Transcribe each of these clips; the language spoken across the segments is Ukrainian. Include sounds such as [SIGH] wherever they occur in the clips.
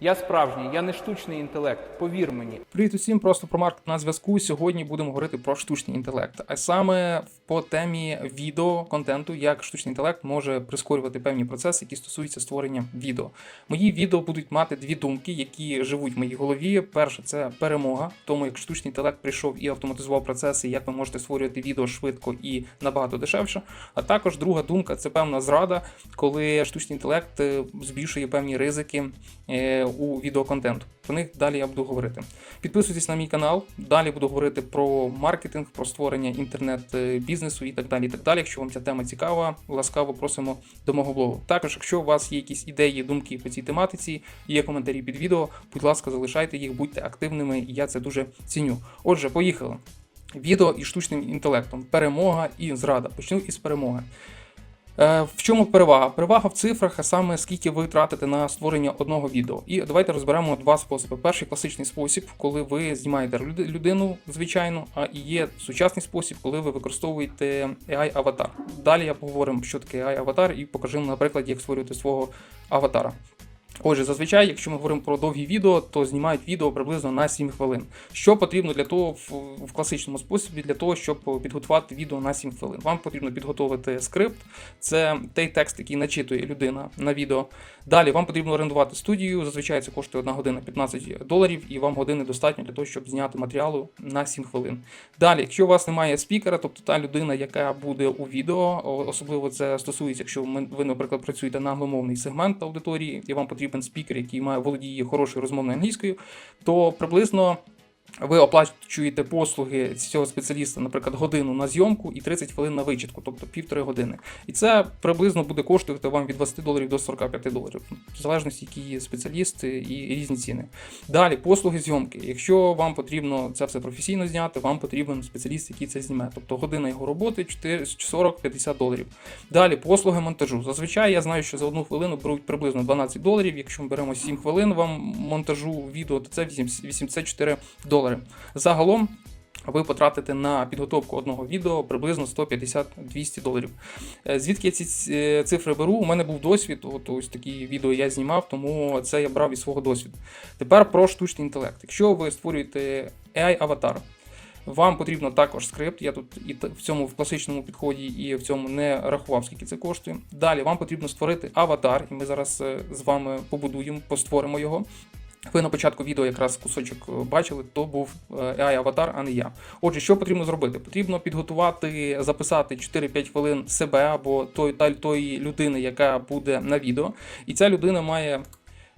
Я справжній, я не штучний інтелект, повір мені. Привіт усім, просто про маркет на зв'язку. Сьогодні будемо говорити про штучний інтелект, а саме по темі відео контенту, як штучний інтелект може прискорювати певні процеси, які стосуються створення відео. Мої відео будуть мати дві думки, які живуть в моїй голові. Перше це перемога, тому як штучний інтелект прийшов і автоматизував процеси, як ви можете створювати відео швидко і набагато дешевше. А також друга думка це певна зрада, коли штучний інтелект е, збільшує певні ризики е, у відеоконтенту. Про них далі я буду говорити. Підписуйтесь на мій канал. Далі буду говорити про маркетинг, про створення інтернет-бізнесу і так далі. І так далі. Якщо вам ця тема цікава, ласкаво просимо до мого блогу. Також, якщо у вас є якісь ідеї, думки по цій тематиці, є коментарі під відео, будь ласка, залишайте їх, будьте активними, і я це дуже ціню. Отже, поїхали. Відео із штучним інтелектом. Перемога і зрада. Почну із перемоги. Е, В чому перевага? Перевага в цифрах, а саме скільки ви тратите на створення одного відео. І давайте розберемо два способи. Перший класичний спосіб, коли ви знімаєте людину, звичайно, а і є сучасний спосіб, коли ви використовуєте AI-аватар. Далі я поговоримо, що таке AI-аватар, і покажемо на прикладі, як створювати свого аватара. Отже, зазвичай, якщо ми говоримо про довгі відео, то знімають відео приблизно на 7 хвилин. Що потрібно для того в, класичному способі для того, щоб підготувати відео на 7 хвилин? Вам потрібно підготувати скрипт, це той текст, який начитує людина на відео. Далі вам потрібно орендувати студію. Зазвичай це коштує 1 година 15 доларів, і вам години достатньо для того, щоб зняти матеріалу на 7 хвилин. Далі, якщо у вас немає спікера, тобто та людина, яка буде у відео, особливо це стосується, якщо ви, наприклад, працюєте на англомовний сегмент аудиторії, і вам потрібен спікер, який має володіє хорошою розмовною англійською, то приблизно. Ви оплачуєте послуги цього спеціаліста, наприклад, годину на зйомку і 30 хвилин на вичітку, тобто півтори години. І це приблизно буде коштувати вам від 20 доларів до 45 доларів, в залежності, які є спеціалісти і різні ціни. Далі, послуги зйомки. Якщо вам потрібно це все професійно зняти, вам потрібен спеціаліст, який це зніме. Тобто година його роботи 40-50 доларів. Далі, послуги монтажу. Зазвичай я знаю, що за одну хвилину беруть приблизно 12 доларів. Якщо ми беремо 7 хвилин вам монтажу відео, то це 84 долари. Загалом. Ви потратите на підготовку одного відео приблизно 150-200 доларів. Е, Звідки я ці е, цифри беру? У мене був досвід, от ось такі відео я знімав, тому це я брав із свого досвіду. Тепер про штучний інтелект. Якщо ви створюєте AI-аватар, вам потрібно також скрипт. Я тут і в цьому в класичному підході і в цьому не рахував, скільки це коштує. Далі вам потрібно створити аватар, і ми зараз е, з вами побудуємо, постворимо його. Ви на початку відео якраз кусочок е, бачили, то був е, AI-аватар, а не я. Отже, що потрібно зробити? Потрібно підготувати, записати 4-5 хвилин себе або той, та, тої людини, яка буде на відео. І ця людина має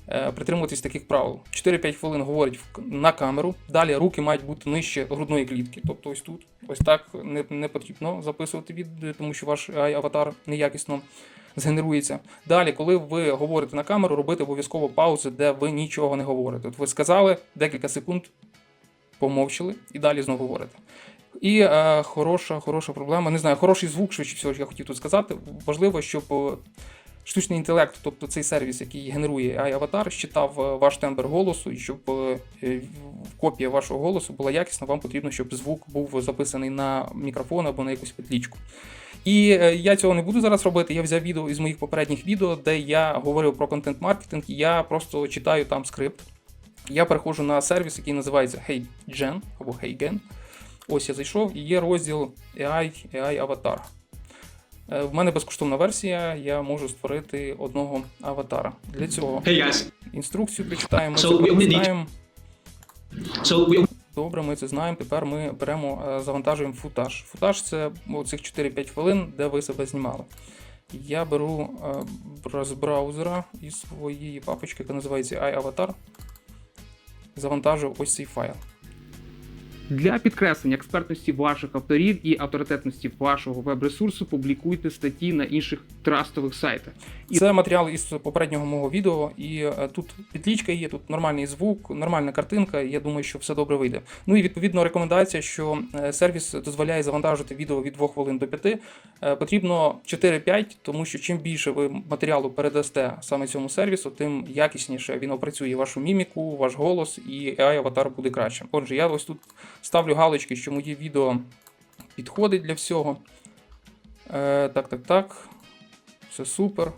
е, притримуватись таких правил. 4-5 хвилин говорить в- на камеру, далі руки мають бути нижче грудної клітки. Тобто ось тут, ось так не, не потрібно записувати відео, тому що ваш AI-аватар неякісно згенерується. Далі, коли ви говорите на камеру, робити обов'язково паузи, де ви нічого не говорите. От ви сказали декілька секунд, помовчали і далі знову говорите. І е, хороша, хороша проблема. Не знаю, хороший звук, швидше всього, я хотів тут сказати. Важливо, щоб е, штучний інтелект, тобто цей сервіс, який генерує AI-аватар, щитав е, ваш тембр голосу, і щоб е, копія вашого голосу була якісна, вам потрібно, щоб звук був записаний на мікрофон або на якусь петлічку. І е, я цього не буду зараз робити. Я взяв відео із моїх попередніх відео, де я говорив про контент-маркетинг, я просто читаю там скрипт. Я переходжу на сервіс, який називається HeyGen або HeyGen. Ось я зайшов і є розділ AI, AI Avatar. Е, В мене безкоштовна версія, я можу створити одного аватара. Для цього Hey guys, інструкцію прочитаємо, So це прочитаємо. so we Добре, ми це знаємо. Тепер ми беремо, е, завантажуємо футаж. Футаж це цих 4-5 хвилин, де ви себе знімали. Я беру е, з браузера із своєї папочки, яка називається iAvatar. Завантажу ось цей файл. Для підкреслення експертності ваших авторів і авторитетності вашого веб-ресурсу публікуйте статті на інших трастових сайтах. Це матеріал із попереднього мого відео, і е, тут підлічка є, тут нормальний звук, нормальна картинка. і Я думаю, що все добре вийде. Ну і відповідно рекомендація, що е, сервіс дозволяє завантажити відео від 2 хвилин до 5. Е, Потрібно 4-5, тому що чим більше ви матеріалу передасте саме цьому сервісу, тим якісніше він опрацює вашу міміку, ваш голос, і AI-аватар буде краще. Отже, я ось тут ставлю галочки, що моє відео підходить для всього. Е, так, так, так. Все супер.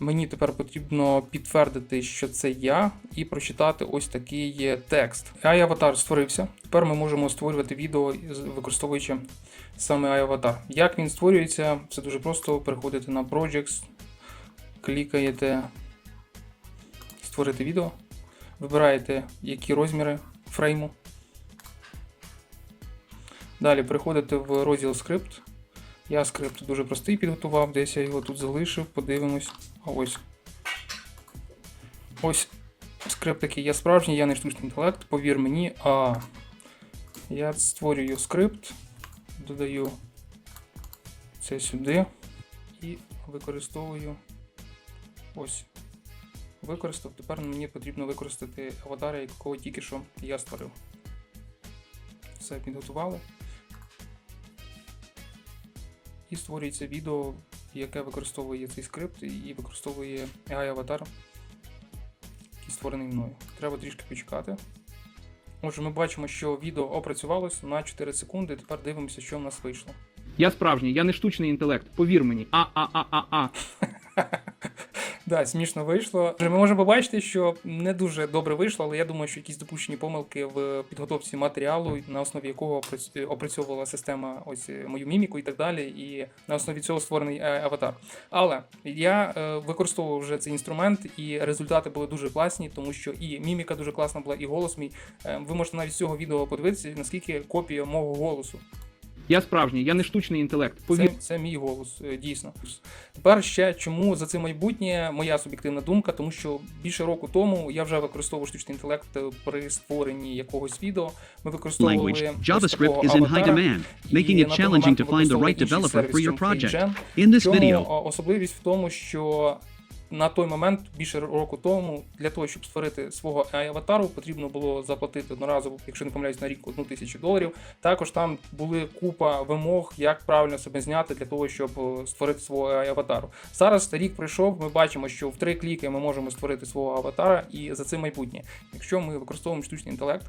Мені тепер потрібно підтвердити, що це я, і прочитати ось такий текст. iAvatar створився. Тепер ми можемо створювати відео, використовуючи саме iAvatar. Як він створюється, це дуже просто. Переходите на Projects, клікаєте створити відео, вибираєте які розміри фрейму. Далі переходите в розділ скрипт. Я скрипт дуже простий підготував, десь я його тут залишив, подивимось. А ось. Ось скрипт такий я справжній, я не штучний інтелект, повір мені. А я створюю скрипт, додаю це сюди і використовую ось. Використав. Тепер мені потрібно використати аватара, якого тільки що я створив. Все підготували. І створюється відео, яке використовує цей скрипт і використовує AI-аватар, який створений мною. Треба трішки почекати. Отже, ми бачимо, що відео опрацювалося на 4 секунди. Тепер дивимося, що в нас вийшло. Я справжній, я не штучний інтелект. Повір мені. А, а, а, а, а. [LAUGHS] Да, смішно вийшло. Ми можемо побачити, що не дуже добре вийшло, але я думаю, що якісь допущені помилки в підготовці матеріалу, на основі якого опрацьовувала система ось е, мою міміку і так далі, і на основі цього створений е, аватар. Але я е, використовував вже цей інструмент, і результати були дуже класні, тому що і міміка дуже класна була, і голос мій. Ви можете навіть з цього відео подивитися, наскільки копія мого голосу. Я справжній, я не штучний інтелект. Повір. Це, це мій голос, е, дійсно. Тепер ще чому за це майбутнє моя суб'єктивна думка, тому що більше року тому я вже використовував штучний інтелект е, при створенні якогось відео. Ми використовували JavaScript is in high demand, making it challenging to find the right developer for your project. In this video, особливість в тому, що на той момент, більше року тому, для того, щоб створити свого аватару, потрібно було заплатити одноразово, якщо не помиляюсь, на рік одну тисячу доларів. Також там були купа вимог, як правильно себе зняти для того, щоб е, створити свого аватару. Зараз рік пройшов. Ми бачимо, що в три кліки ми можемо створити свого аватара, і за це майбутнє. Якщо ми використовуємо штучний інтелект.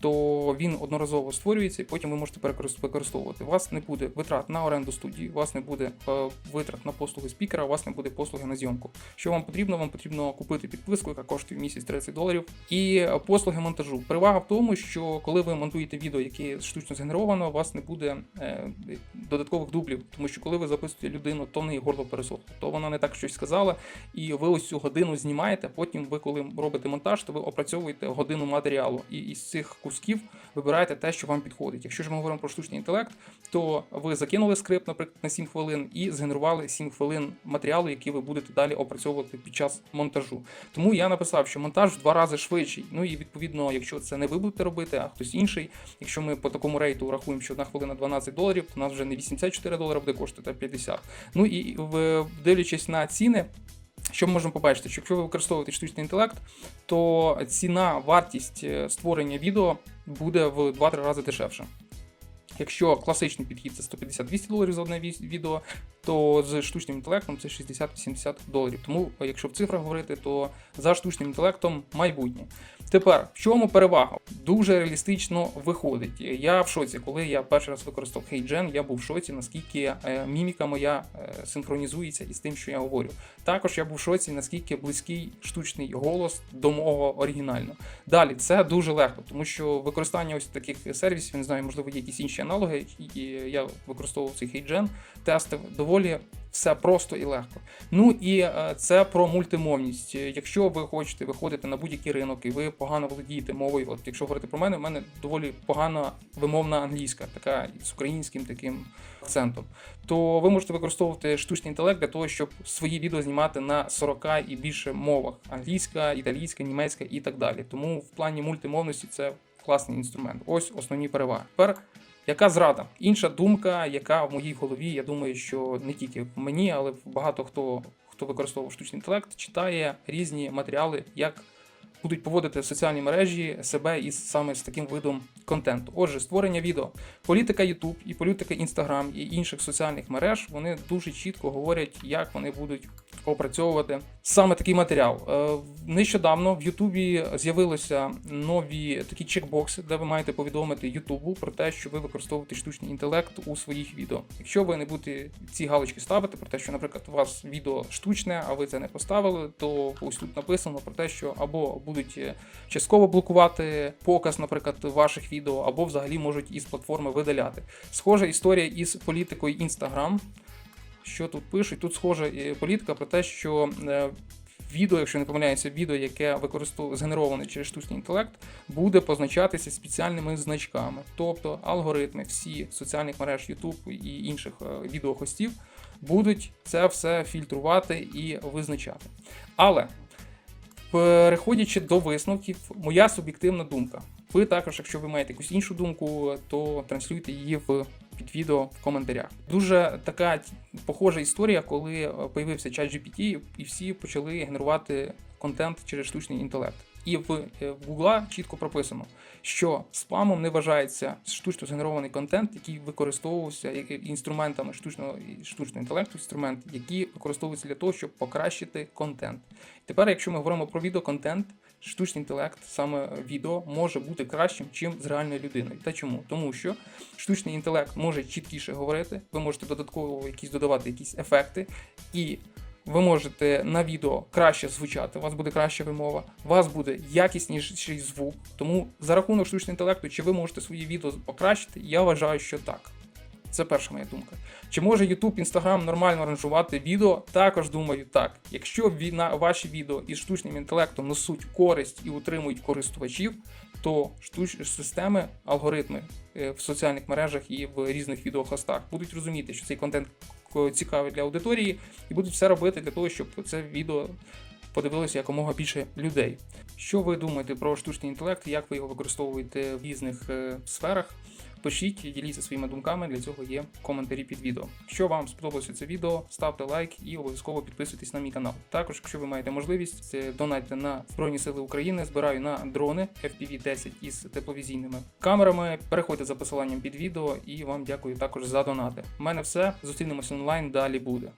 То він одноразово створюється, і потім ви можете використовувати. У вас не буде витрат на оренду студії, у вас не буде е, витрат на послуги спікера, у вас не буде послуги на зйомку. Що вам потрібно? Вам потрібно купити підписку, яка коштує в місяць 30 доларів, і послуги монтажу. Перевага в тому, що коли ви монтуєте відео, яке штучно згенеровано, у вас не буде е, додаткових дублів, тому що коли ви записуєте людину, то в неї горло пересохло, то вона не так щось сказала, і ви ось цю годину знімаєте. Потім ви, коли робите монтаж, то ви опрацьовуєте годину матеріалу, і із цих кусків вибираєте те, що вам підходить. Якщо ж ми говоримо про штучний інтелект, то ви закинули скрипт, наприклад, на 7 хвилин і згенерували 7 хвилин матеріалу, який ви будете далі опрацьовувати під час монтажу. Тому я написав, що монтаж в два рази швидший. Ну і відповідно, якщо це не ви будете робити, а хтось інший. Якщо ми по такому рейту рахуємо, що одна хвилина 12 доларів, то у нас вже не 84 долари буде коштувати, а 50. Ну і дивлячись на ціни. Що ми можемо побачити? Що якщо ви використовуєте штучний інтелект, то ціна, вартість е, створення відео буде в 2-3 рази дешевше. Якщо класичний підхід це 150-200 доларів за одне відео, то з штучним інтелектом це 60-70 доларів. Тому, якщо в цифрах говорити, то за штучним інтелектом майбутнє. Тепер, в чому перевага? Дуже реалістично виходить. Я в шоці, коли я перший раз використав HeyGen, я був в шоці, наскільки е, міміка моя е, синхронізується із тим, що я говорю. Також я був в шоці, наскільки близький штучний голос до мого оригінального. Далі це дуже легко, тому що використання ось таких сервісів, не знаю, можливо, є якісь інші аналоги, і я використовував цей HeyGen, тестив доволі все просто і легко. Ну і е, це про мультимовність. Якщо ви хочете виходити на будь-який ринок і ви погано володієте мовою, от якщо говорити про мене, у мене доволі погана вимовна англійська, така з українським таким акцентом, то ви можете використовувати штучний інтелект для того, щоб свої відео знімати на 40 і більше мовах: англійська, італійська, німецька і так далі. Тому в плані мультимовності це класний інструмент. Ось основні переваги. Тепер яка зрада? Інша думка, яка в моїй голові, я думаю, що не тільки в мені, але в багато хто, хто використовував штучний інтелект, читає різні матеріали, як будуть поводити соціальні мережі себе із саме з таким видом контенту. Отже, створення відео, політика YouTube і політика Instagram і інших соціальних мереж вони дуже чітко говорять, як вони будуть опрацьовувати саме такий матеріал. Е, Нещодавно в Ютубі з'явилися нові такі чекбокси, де ви маєте повідомити Ютубу про те, що ви використовуєте штучний інтелект у своїх відео. Якщо ви не будете ці галочки ставити про те, що, наприклад, у вас відео штучне, а ви це не поставили, то ось тут написано про те, що або будуть е, частково блокувати показ, наприклад, ваших відео, або взагалі можуть із платформи видаляти. Схожа історія із політикою Instagram. Що тут пишуть? Тут схожа е, політика про те, що е, відео, якщо не помиляюся, відео, яке використовує згенероване через штучний інтелект, буде позначатися спеціальними значками. Тобто алгоритми всі соціальних мереж YouTube і інших відеохостів будуть це все фільтрувати і визначати. Але переходячи до висновків, моя суб'єктивна думка. Ви також, якщо ви маєте якусь іншу думку, то транслюйте її в під відео в коментарях. Дуже така похожа історія, коли е, появився чат GPT, і всі почали генерувати контент через штучний інтелект. І в, е, Google чітко прописано, що спамом не вважається штучно згенерований контент, який використовувався інструментами штучного штучного інтелекту, інструмент, які використовуються для того, щоб покращити контент. Тепер, якщо ми говоримо про відеоконтент, штучний інтелект, саме відео, може бути кращим, чим з реальною людиною. Та чому? Тому що штучний інтелект може чіткіше говорити, ви можете додатково якісь додавати якісь ефекти, і ви можете на відео краще звучати, у вас буде краща вимова, у вас буде якісніший звук. Тому за рахунок штучного інтелекту, чи ви можете свої відео покращити, я вважаю, що так. Це перша моя думка. Чи може YouTube, Instagram нормально аранжувати відео? Також думаю, так. Якщо на ваші відео із штучним інтелектом несуть користь і утримують користувачів, то штуч... системи, алгоритми в соціальних мережах і в різних відеохостах будуть розуміти, що цей контент цікавий для аудиторії, і будуть все робити для того, щоб це відео подивилося якомога більше людей. Що ви думаєте про штучний інтелект? Як ви його використовуєте в різних е, сферах? Пишіть, діліться своїми думками, для цього є коментарі під відео. Якщо вам сподобалося це відео, ставте лайк і обов'язково підписуйтесь на мій канал. Також, якщо ви маєте можливість, донайте на Збройні Сили України. Збираю на дрони FPV-10 із тепловізійними камерами. Переходьте за посиланням під відео і вам дякую також за донати. У мене все. Зустрінемось онлайн. Далі буде.